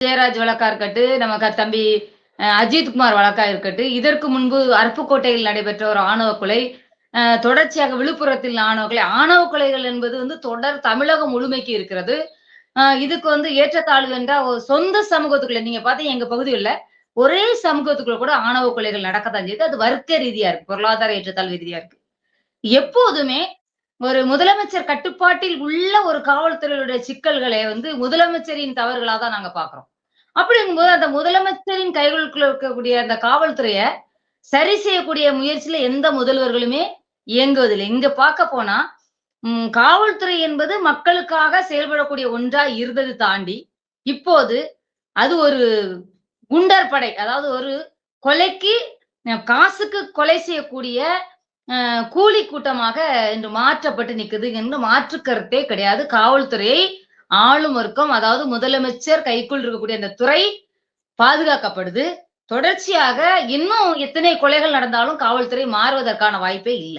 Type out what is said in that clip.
ஜெயராஜ் வழக்கா இருக்கட்டும் நம்ம தம்பி அஹ், அஜித்குமார் வழக்கா இருக்கட்டும் இதற்கு முன்பு அருப்புக்கோட்டையில் நடைபெற்ற ஒரு ஆணவ கொலை தொடர்ச்சியாக விழுப்புரத்தில் ஆணவ கொலை ஆணவ கொலைகள் என்பது வந்து தொடர் தமிழகம் முழுமைக்கு இருக்கிறது. இதுக்கு வந்து ஏற்றத்தாழ்வு என்றால் சொந்த சமூகத்துக்குள்ள நீங்க பார்த்தீங்க எங்க பகுதியில் ஒரே சமூகத்துக்குள்ள கூட ஆணவ கொலைகள் நடக்கத்தான் செய்யுது. அது வர்க்க ரீதியா இருக்கு பொருளாதார ஏற்றத்தாழ்வு ரீதியா இருக்கு. எப்போதுமே ஒரு முதலமைச்சர் கட்டுப்பாட்டில் உள்ள ஒரு காவல்துறையுடைய சிக்கல்களை வந்து முதலமைச்சரின் தவறுகளா தான் நாங்க பாக்குறோம். அப்படிங்கும்போது அந்த முதலமைச்சரின் கைகளுக்குள்ள இருக்கக்கூடிய அந்த காவல்துறைய சரி செய்யக்கூடிய முயற்சியில எந்த முதல்வர்களுமே இயங்குவதில்லை. இங்க பார்க்க போனா உம், காவல்துறை என்பது மக்களுக்காக செயல்படக்கூடிய ஒன்றா இருந்தது தாண்டி இப்போது அது ஒரு குண்டர் படை அதாவது ஒரு கொலைக்கு காசுக்கு கொலை செய்யக்கூடிய கூலி கூட்டமாக இன்று மாற்றப்பட்டு நிக்குது என்று மாற்று கருத்தே கிடையாது. காவல்துறையை ஆளும் வர்க்கம் அதாவது முதலமைச்சர் கைக்குள் இருக்கக்கூடிய அந்த துறை பாதுகாக்கப்படுது. தொடர்ச்சியாக இன்னும் எத்தனை கொலைகள் நடந்தாலும் காவல்துறை மாறுவதற்கான வாய்ப்பே இல்லை.